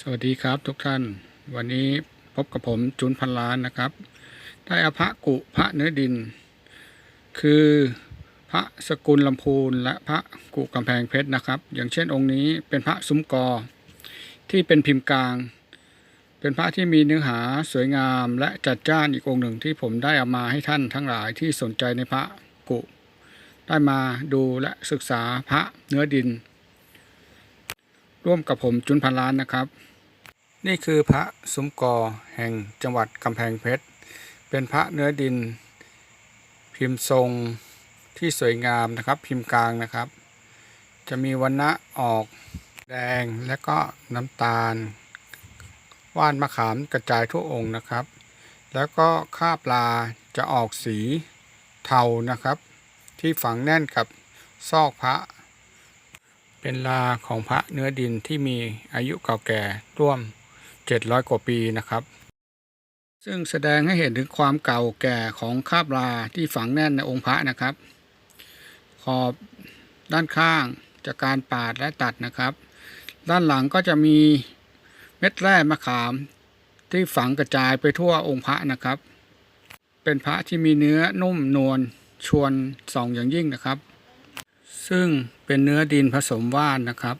สวัสดีครับทุกท่าน วันนี้พบกับผมจุนพันล้านนะครับ ได้อาพระกุพระเนื้อดิน คือพระสกุลลำพูนและพระกุกำแพงเพชรนะครับ อย่างเช่นองค์นี้เป็นพระซุ้มกอ ที่เป็นพิมพ์กลาง เป็นพระที่มีเนื้อหาสวยงามและจัดจ้านอีกองค์หนึ่งที่ผมได้เอามาให้ท่านทั้งหลายที่สนใจในพระกุ ได้มาดูและศึกษาพระเนื้อดิน ร่วมกับผมจุนพันล้านนะครับ นี่คือพระซุ้มกอแห่งจังหวัดกำแพงเพชร เป็นพระเนื้อดิน พิมพ์ทรงที่สวยงามนะครับ พิมพ์กลางนะครับ จะมีวันณะออกแดงและก็น้ำตาล ว่านมะขามกระจายทั่วองค์นะครับ แล้วก็ค่าปลาจะออกสีเทานะครับ ที่ฝังแน่นกับซอกพระ เป็นลาของพระเนื้อดินที่มีอายุเก่าแก่ร่วม 700 กว่าปีนะครับ ซึ่งแสดงให้เห็นถึงความเก่าแก่ของคาบลาที่ฝังแน่นในองค์พระนะครับ ขอบด้านข้างจากการปาดและตัดนะครับ ด้านหลังก็จะมีเม็ดแร่มะขามที่ฝังกระจายไปทั่วองค์พระนะครับ เป็นพระที่มีเนื้อนุ่มนวลชวนส่องอย่างยิ่งนะครับ ซึ่งเป็นเนื้อดินผสมว่านนะครับ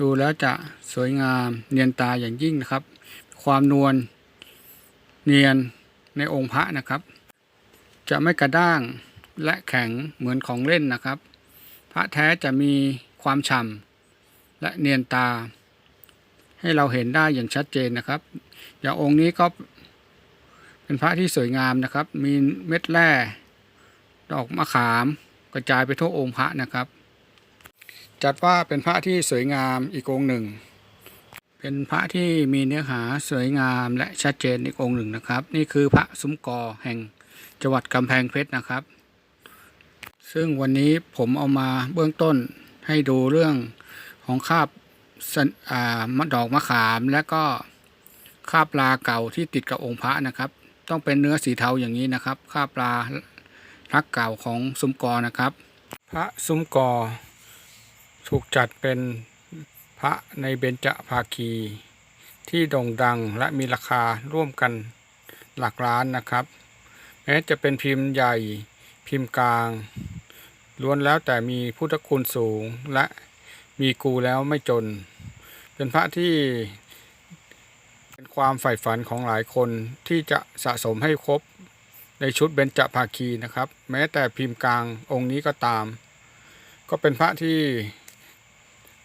ดูแล้วจะสวยงามเนียนตาอย่างยิ่งนะครับ ความนวลเนียนในองค์พระนะครับ จะไม่กระด้างและแข็งเหมือนของเล่นนะครับ พระแท้จะมีความฉ่ำและเนียนตา ให้เราเห็นได้อย่างชัดเจนนะครับ อย่างองค์นี้ก็เป็นพระที่สวยงามนะครับ มีเม็ดแร่ ดอกมะขาม กระจายไปทั่วองค์พระนะครับ จัดว่าเป็นพระที่สวยงามอีกองค์หนึ่ง เป็นพระที่มีเนื้อหาสวยงามและชัดเจนอีกองค์หนึ่งนะครับ นี่คือพระซุ้มกอแห่งจังหวัดกำแพงเพชรนะครับ ซึ่งวันนี้ผมเอามาเบื้องต้นให้ดูเรื่องของคาบมดอกมะขามและก็คาบลาเก่าที่ติดกับองค์พระนะครับ ต้องเป็นเนื้อสีเทาอย่างนี้นะครับ คาบลา รักเก่าของซุ้มกอนะครับ พระซุ้มกอ ถูกจัดเป็นพระในเบญจภาคี ที่โด่งดังและมีราคาร่วมกันหลักล้านนะครับ แม้จะเป็นพิมพ์ใหญ่พิมพ์กลาง ล้วนแล้วแต่มีพุทธคุณสูงและมีกูแล้วไม่จน เป็นพระที่เป็นความใฝ่ฝันของหลายคนที่จะสะสมให้ครบ ในชุดเบญจภาคีนะครับ แม้แต่พิมพ์กลางองค์นี้ก็ตาม ก็เป็นพระที่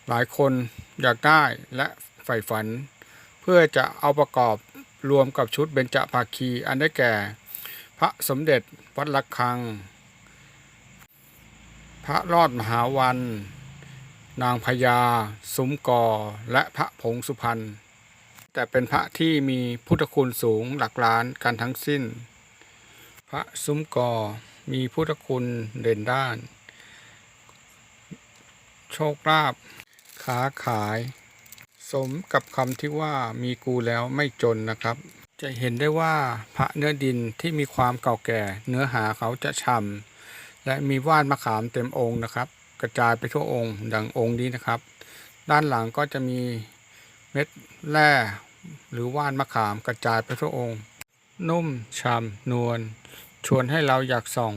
หลายคนอยากได้และใฝ่ฝัน เพื่อจะเอาประกอบรวมกับชุดเบญจภาคี อันได้แก่ พระสมเด็จวัดระฆัง พระรอดมหาวัน นางพญาซุ้มกอและพระผงสุพรรณแต่เป็นพระที่มีพุทธคุณสูงหลักล้านกันทั้งสิ้น พระซุ้มกอมีพุทธคุณเด่นด้าน โชคลาภค้าขาย สมกับคำที่ว่ามีกูแล้วไม่จนนะครับ จะเห็นได้ว่าพระเนื้อดินที่มีความเก่าแก่ เนื้อหาเขาจะฉ่ำและมีว่านมะขามเต็มองค์นะครับ กระจายไปทั่วองค์ดังองค์นี้นะครับ ด้านหลังก็จะมีเม็ดแร่หรือว่านมะขามกระจายไปทั่วองค์ นุ่มฉ่ำนวลชวนให้เราอยากส่อง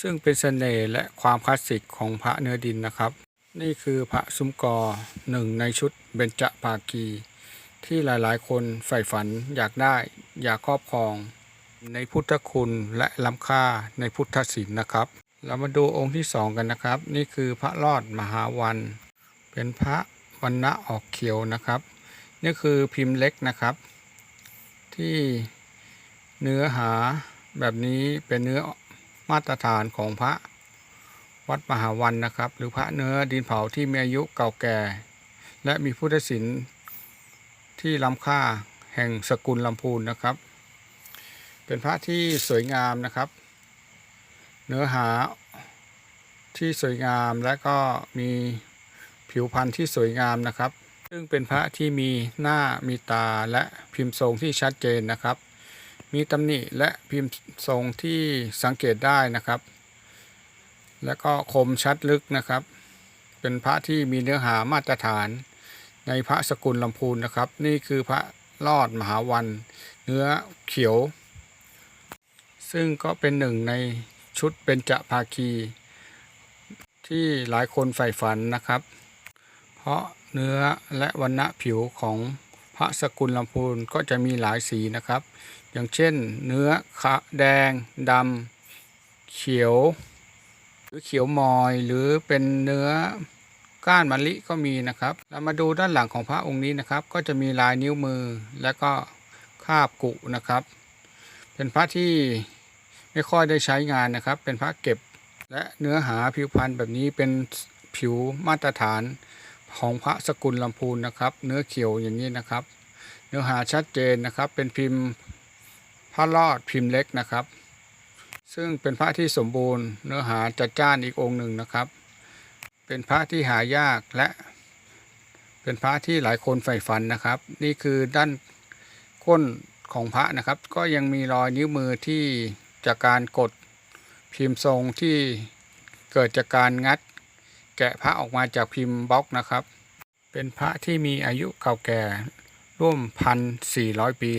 ซึ่งเป็นเสน่ห์และความคลาสสิกของพระเนื้อดินนะครับ นี่คือพระซุ้มกอหนึ่งในชุดเบญจภาคี ที่หลายๆ คนใฝ่ฝันอยากได้อยากครอบครอง ในพุทธคุณและล้ำค่าในพุทธศิลป์นะครับ เรามาดูองค์ที่สองกันนะครับ นี่คือพระรอดมหาวัน เป็นพระวันณะออกเขียวนะครับ นี่คือพิมพ์เล็กนะครับ ที่ เนื้อหาแบบนี้เป็นเนื้อมาตรฐานของพระวัดมหาวันนะครับ หรือพระเนื้อดินเผาที่มีอายุเก่าแก่ และมีพุทธศิลป์ที่ล้ำค่าแห่งสกุลลำพูนนะครับ เป็นพระที่สวยงามนะครับ เนื้อหาที่สวยงามและก็มีผิวพรรณที่สวยงามนะครับ ซึ่งเป็นพระที่มีหน้ามีตาและพิมพ์ทรงที่ชัดเจนนะครับ มีตำหนิและพิมพ์ทรงที่สังเกตได้นะครับ และก็คมชัดลึกนะครับ เป็นพระที่มีเนื้อหามาตรฐานในพระสกุลลำพูนนะครับ นี่คือพระรอดมหาวัน เนื้อเขียว ซึ่งก็เป็นหนึ่งในชุดเบญจะภาคี ที่หลายคนใฝ่ฝันนะครับ เพราะเนื้อและวันณะผิวของพระสกุลลำพูนก็จะมีหลายสีนะครับ อย่างเช่นเนื้อขะแดงดำเขียว หรือเขียวมอยหรือเป็นเนื้อก้านมะลิก็มีนะครับ เรามาดูด้านหลังของพระองค์นี้นะครับ ก็จะมีลายนิ้วมือและก็คาบกุนะครับ เป็นพระที่ไม่ค่อยได้ใช้งานนะครับ เป็นพระเก็บและเนื้อหาผิวพรรณแบบนี้เป็นผิวมาตรฐานของพระสกุลลำพูนนะครับ เนื้อเขียวอย่างนี้นะครับ เนื้อหาชัดเจนนะครับ เป็นพิมพ์ พระรอดพิมพ์เล็กนะครับ ซึ่งเป็นพระที่สมบูรณ์เนื้อหาจัดจ้านอีกองค์หนึ่งนะครับ เป็นพระที่หายากและเป็นพระที่หลายคนใฝ่ฝันนะครับ นี่คือด้านก้นของพระนะครับ ก็ยังมีรอยนิ้วมือที่จากการกดพิมพ์ทรงที่เกิดจากการงัด แกะพระออกมาจากพิมพ์บล็อกนะครับ เป็นพระที่มีอายุเก่าแก่ร่วมพันสี่ร้อยปี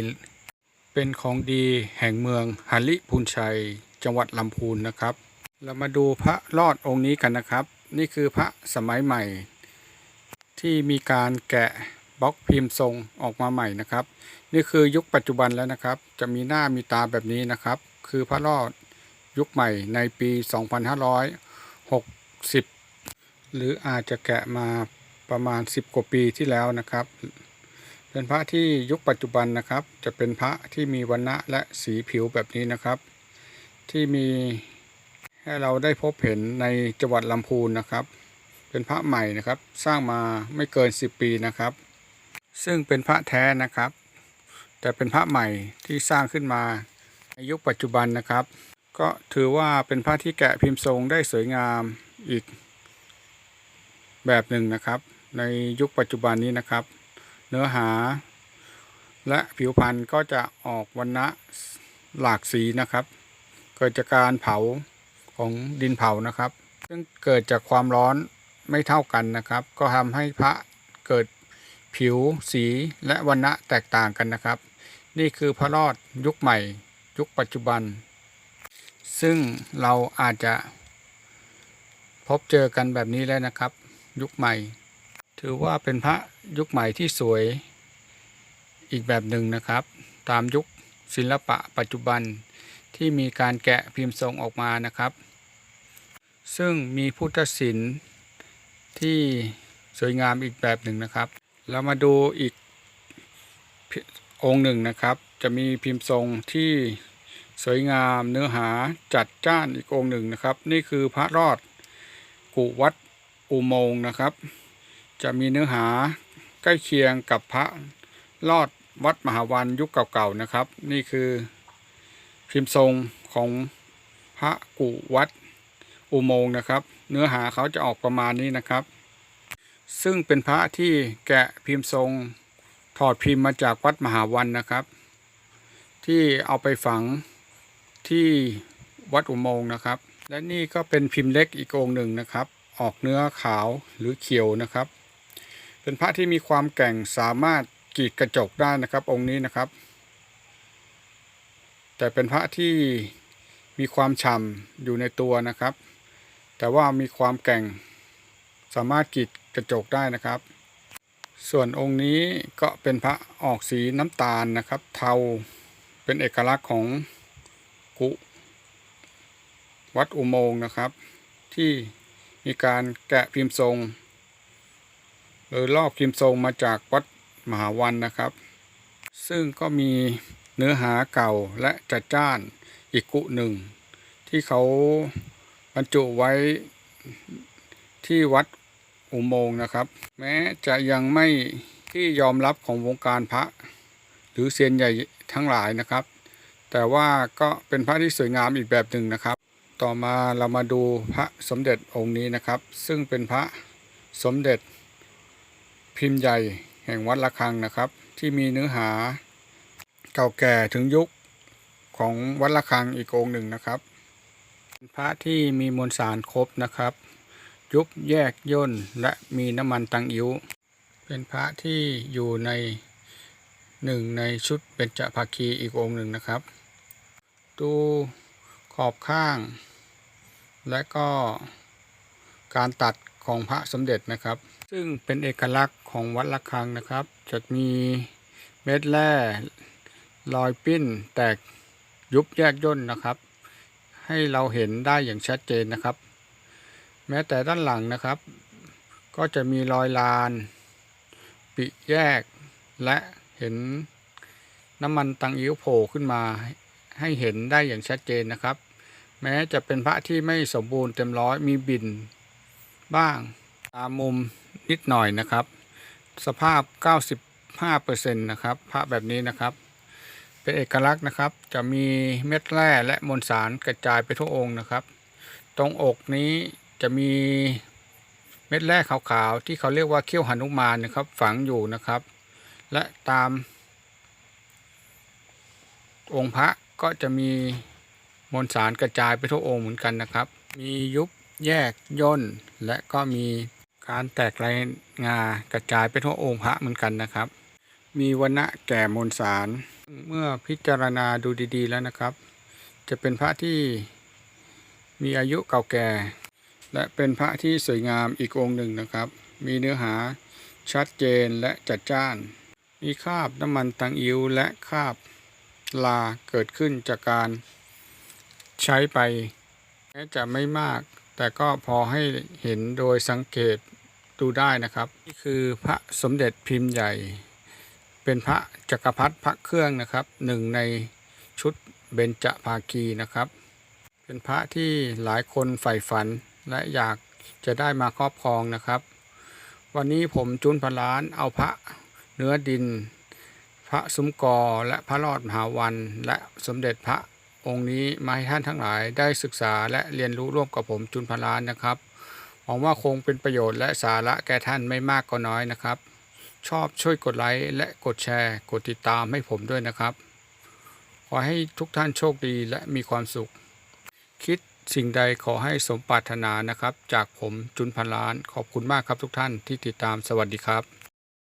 เป็นของดีแห่งเมืองหาริพูนชัย จังหวัดลำพูนนะครับ เรามาดูพระรอดองค์นี้กันนะครับ นี่คือพระสมัยใหม่ ที่มีการแกะบล็อกพิมพ์ทรงออกมาใหม่นะครับ นี่คือยุคปัจจุบันแล้วนะครับ จะมีหน้ามีตาแบบนี้นะครับ คือพระรอดยุคใหม่ในปี 2560 หรืออาจจะแกะมาประมาณ 10 กว่าปีที่แล้วนะครับ เป็นพระที่ยุคปัจจุบันนะครับ จะเป็นพระที่มีวันณะและสีผิวแบบนี้นะครับ ที่มีให้เราได้พบเห็นในจังหวัดลำพูนนะครับ เป็นพระใหม่นะครับ สร้างมาไม่เกิน 10 ปีนะครับ ซึ่งเป็นพระแท้นะครับ แต่เป็นพระใหม่ที่สร้างขึ้นมาในยุคปัจจุบันนะครับ ก็ถือว่าเป็นพระที่แกะพิมพ์ทรงได้สวยงามอีกแบบหนึ่งนะครับ ในยุคปัจจุบันนี้นะครับ เนื้อหา และผิวพรรณก็จะออกวันณะหลากสีนะครับ เกิดจากการเผาของดินเผานะครับ ซึ่งเกิดจากความร้อนไม่เท่ากันนะครับ ก็ทำให้พระเกิดผิวสีและวันณะแตกต่างกันนะครับ นี่คือพระรอดยุคใหม่ ยุคปัจจุบัน ซึ่งเราอาจจะพบเจอกันแบบนี้แล้วนะครับ ยุคใหม่ ถือว่าเป็นพระ ยุคใหม่ที่สวยอีกแบบหนึ่งนะครับ ตามยุคศิลปะปัจจุบันที่มีการแกะพิมพ์ทรงออกมานะครับ ซึ่งมีพุทธศิลป์ที่สวยงามอีกแบบหนึ่งนะครับ เรามาดูอีกองค์หนึ่งนะครับ จะมีพิมพ์ทรงที่สวยงามเนื้อหาจัดจ้านอีกองค์หนึ่งนะครับ นี่คือพระรอดกุวัดอุโมงค์นะครับ จะมีเนื้อหา ใกล้เคียงกับพระรอดวัดมหาวันยุคเก่าๆนะครับ นี่คือพิมพ์ทรงของพระกุวัดอุโมงค์นะครับ เนื้อหาเขาจะออกประมาณนี้นะครับ ซึ่งเป็นพระที่แกะพิมพ์ทรงถอดพิมพ์มาจากวัดมหาวันนะครับ ที่เอาไปฝังที่วัดอุโมงค์นะครับ และนี่ก็เป็นพิมพ์เล็กอีกองหนึ่งนะครับ ออกเนื้อขาวหรือเขียวนะครับ เป็นพระที่มีความแก่งสามารถกรีดกระจกได้นะครับ องค์นี้นะครับ แต่เป็นพระที่มีความฉ่ำอยู่ในตัวนะครับ แต่ว่ามีความแก่งสามารถกรีดกระจกได้นะครับ ส่วนองค์นี้ก็เป็นพระออกสีน้ำตาลนะครับ เทาเป็นเอกลักษณ์ของกุวัดอุโมงค์นะครับ ที่มีการแกะพิมพ์ทรง หรือลอกพิมพ์ทรงมาจากวัดมหาวันนะครับ ซึ่งก็มีเนื้อหาเก่าและจัดจ้านอีกกุหนึ่ง ที่เขาบรรจุไว้ที่วัดอุโมงค์นะครับ แม้จะยังไม่ที่ยอมรับของวงการพระ หรือเซียนใหญ่ทั้งหลายนะครับ แต่ว่าก็เป็นพระที่สวยงามอีกแบบหนึ่งนะครับ ต่อมาเรามาดูพระสมเด็จองค์นี้นะครับ ซึ่งเป็นพระสมเด็จ พิมพ์ใหญ่แห่งวัดระฆังนะครับ ที่มีเนื้อหาเก่าแก่ถึงยุคของวัดระฆังอีกองหนึ่งนะครับเป็นพระที่มีมวลสารครบนะครับ ยุบแยกย่นและมีน้ำมันตังอิ้ว เป็นพระที่อยู่ในหนึ่งในชุดเบญจภาคีอีกองหนึ่งนะครับดูขอบข้าง และก็การตัด ของพระสมเด็จนะครับ ซึ่งเป็นเอกลักษณ์ของวัดละคังนะครับ จะมีเม็ดแร่รอยปิ้นแตกยุบแยกย่นนะครับ ให้เราเห็นได้อย่างชัดเจนนะครับ แม้แต่ด้านหลังนะครับ ก็จะมีรอยลาน ปิแยกและเห็นน้ำมันตังอิ้วโผล่ขึ้นมาให้เห็นได้อย่างชัดเจนนะครับ แม้จะเป็นพระที่ไม่สมบูรณ์เต็มร้อยมีบิน บ้างตามมุมนิดหน่อยนะครับ สภาพ 95%นะครับพระแบบนี้นะครับ เป็นเอกลักษณ์นะครับ จะมีเม็ดแร่และมวลสารกระจายไปทั่วองค์นะครับ ตรงอกนี้จะมีเม็ดแร่ขาวๆที่เขาเรียกว่าเขี้ยวหนุมานนะครับ ฝังอยู่นะครับ และตาม องค์พระก็จะมีมวลสารกระจายไปทั่วองค์เหมือนกันนะครับ มียุบแยกย่น และก็มีการแตกลายงากระจายไปทั่วองค์พระเหมือนกันนะครับ มีวันะแก่มวลสาร เมื่อพิจารณาดูดีๆแล้วนะครับ จะเป็นพระที่มีอายุเก่าแก่ และเป็นพระที่สวยงามอีกองค์หนึ่งนะครับ มีเนื้อหาชัดเจนและจัดจ้าน มีคราบน้ำมันตังอิวและคราบลาเกิดขึ้นจากการใช้ไปแม้จะไม่มาก แต่ก็พอให้เห็นโดยสังเกตดูได้นะครับ นี่คือพระสมเด็จพิมพ์ใหญ่ เป็นพระจักรพรรดิพระเครื่องนะครับหนึ่งในชุดเบญจภาคีนะครับ เป็นพระที่หลายคนใฝ่ฝันและอยากจะได้มาครอบครองนะครับ วันนี้ผมจุนพล้านเอาพระเนื้อดิน พระสุมกอและพระรอดมหาวันและสมเด็จพระ องค์นี้มาให้ท่านทั้งหลายได้ศึกษาและเรียนรู้ร่วมกับผมจุนพันล้านนะครับหวังว่าคงเป็นประโยชน์และสาระแก่ท่านไม่มากก็น้อยนะครับ ชอบช่วยกดไลค์และกดแชร์ กดติดตามให้ผมด้วยนะครับ ขอให้ทุกท่านโชคดีและมีความสุข คิดสิ่งใดขอให้สมปรารถนานะครับ จากผมจุนพันล้านขอบคุณมากครับทุกท่านที่ติดตามสวัสดีครับ